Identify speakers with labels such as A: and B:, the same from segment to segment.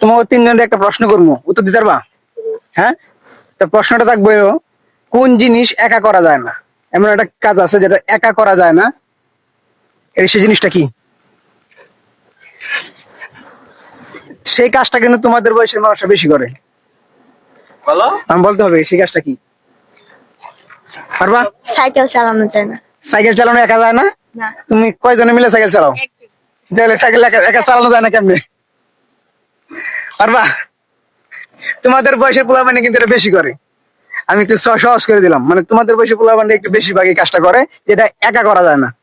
A: তোমাকে তিনজনের একটা প্রশ্ন করব। উত্তর দিতে পারবা? হ্যাঁ? তো প্রশ্নটা থাকবে কোন জিনিস একা করা যায় না? এমন একটা কাজ আছে যেটা একা করা যায় না। এর সেই জিনিসটা কি? সেই কাজটা কিন্তু তোমাদের বয়সের মানুষরা বেশি করে।
B: বলো।
A: আমি বলতে হবে সেই কাজটা কি? পারবা?
C: সাইকেল চালানো যায় না।
A: সাইকেল চালানো একা যায় না? তুমি কয়জনে মিলে সাইকেল চালাও? তাহলে সাইকেল একা একা চালানো যায় না কেমনে? পারবা? তোমাদের বয়সের পোলা মানে কিন্তু এটা বেশি করে। আমি একটু সহ- সহজ করে দিলাম। মানে তোমাদের বয়সের পোলা মানে একটু বেশি ভাগে কাজটা করে যেটা একা করা যায় না।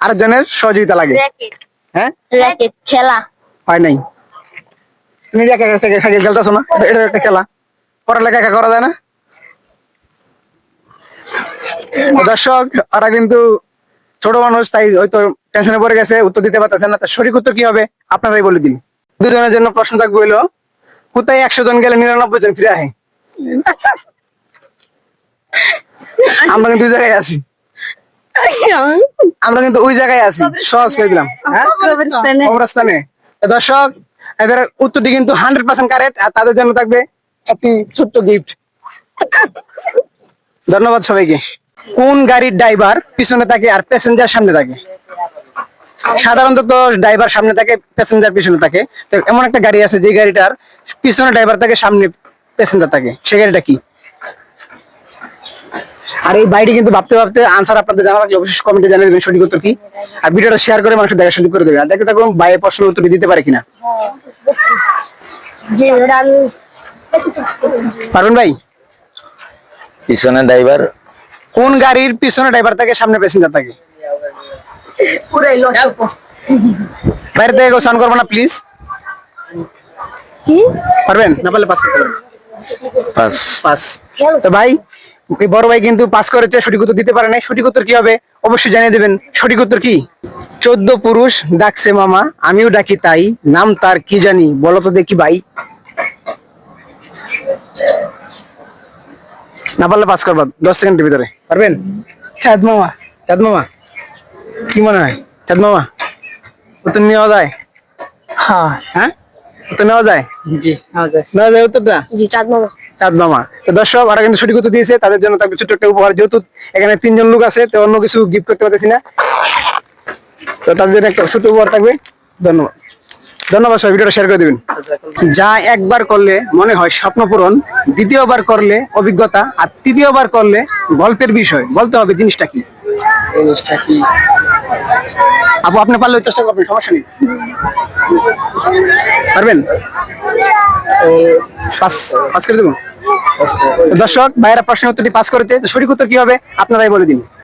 A: আরেকজনের সহযোগিতা লাগে। হ্যাঁ?
C: খেলা।
A: হয় নাই? তুমি একা সাইকেল সাইকেল না? এটা- এটা একটা খেলা। পড়ালেখা একা করা যায় না? দর্শক ওরা কিন্তু ছোট মানুষ তাই হয়তো টেনশনে পড়ে গেছে উত্তর দিতে পারতেছে না। তার সঠিক উত্তর কি হবে? আপনারাই বলে দিন। দুজনের জন্য প্রশ্ন থাকবে হইল কোথায় একশো জন গেলে নিরানব্বই জন ফিরে আহে? আমরা কিন্তু ওই জায়গায় আছি। আমরা কিন্তু ওই জায়গায় আছি। সহজ করে দিলাম। হ্যাঁ? কবরস্থানে। দর্শক এদের উত্তরটি কিন্তু হান্ড্রেড পার্সেন্ট কারেক্ট আর তাদের জন্য থাকবে একটি ছোট্ট গিফট ধন্যবাদ সবাইকে। কোন গাড়ির ড্রাইভার পিছনে থাকে আর প্যাসেঞ্জার সামনে থাকে? সাধারণত তো ড্রাইভার সামনে থাকে প্যাসেঞ্জার পিছনে থাকে। তো এমন একটা গাড়ি আছে যে গাড়িটার পিছনে ড্রাইভার থাকে সামনে প্যাসেঞ্জার থাকে। সে গাড়িটা কি? আর এই বাইরে কিন্তু ভাবতে ভাবতে আনসার আপনাদের জানা থাকলে অবশ্যই কমেন্টে জানিয়ে দেবেন সঠিক উত্তর কি? আর ভিডিওটা শেয়ার করে মানুষের দেখা সুযোগ করে দেবেন। আর দেখতে থাকুন বাইরে প্রশ্নের উত্তর দিতে পারে কিনা?
C: যে
A: পারবেন ভাই?
B: পিছনে ড্রাইভার
A: কোন গাড়ির পিছনে ড্রাইভার থাকে সামনে প্যাসেঞ্জার থাকে? বাইরে থেকে কেউ স্নান করব না প্লিজ
C: কি?
A: পারবেন? না পারলে পাস করতে
B: পাস
A: পাস তো ভাই এই বড় ভাই কিন্তু পাস করেছে সঠিক উত্তর দিতে পারে নাই। সঠিক উত্তর কি হবে? অবশ্যই জানিয়ে দেবেন। সঠিক উত্তর কি? চোদ্দ পুরুষ ডাকছে মামা। আমিও ডাকি তাই। নাম তার কি জানি? বলো তো দেখি ভাই। না পারলে পাস করবা। দশ সেকেন্ডের ভিতরে। পারবেন? চাঁদ মামা। চাঁদ মামা। কি মনে হয়? চাঁদ মামা উত্তর নেওয়া যায়?
D: হ্যাঁ।
A: হ্যাঁ? উত্তর নেওয়া যায়?
D: জি
A: নেওয়া যায়। উত্তরটা?
C: জি চাঁদ মামা।
A: চাঁদ মামা। তো দর্শক ওরা কিন্তু সঠিক উত্তর দিয়েছে তাদের জন্য থাকবে ছোট্ট একটা উপহার যেহেতু এখানে তিনজন লোক আছে তো অন্য কিছু গিফট করতে পারতেছি না। তো তাদের জন্য একটা ছোট উপহার থাকবে। ধন্যবাদ। ধন্যবাদ সবাই ভিডিওটা শেয়ার করে দিবেন। যা একবার করলে মনে হয় স্বপ্ন পূরণ দ্বিতীয়বার করলে অভিজ্ঞতা আর তৃতীয়বার করলে গল্পের বিষয়। বলতে হবে জিনিসটা কি?
D: জিনিসটা কি?
A: আপু আপনি পারলে চেষ্টা করবেন সমস্যা নেই। পারবেন? পাস পাস করে দেবো। দর্শক ভাইয়েরা প্রশ্নের উত্তরটি পাস করতে সঠিক উত্তর কি হবে? আপনারাই বলে দিন।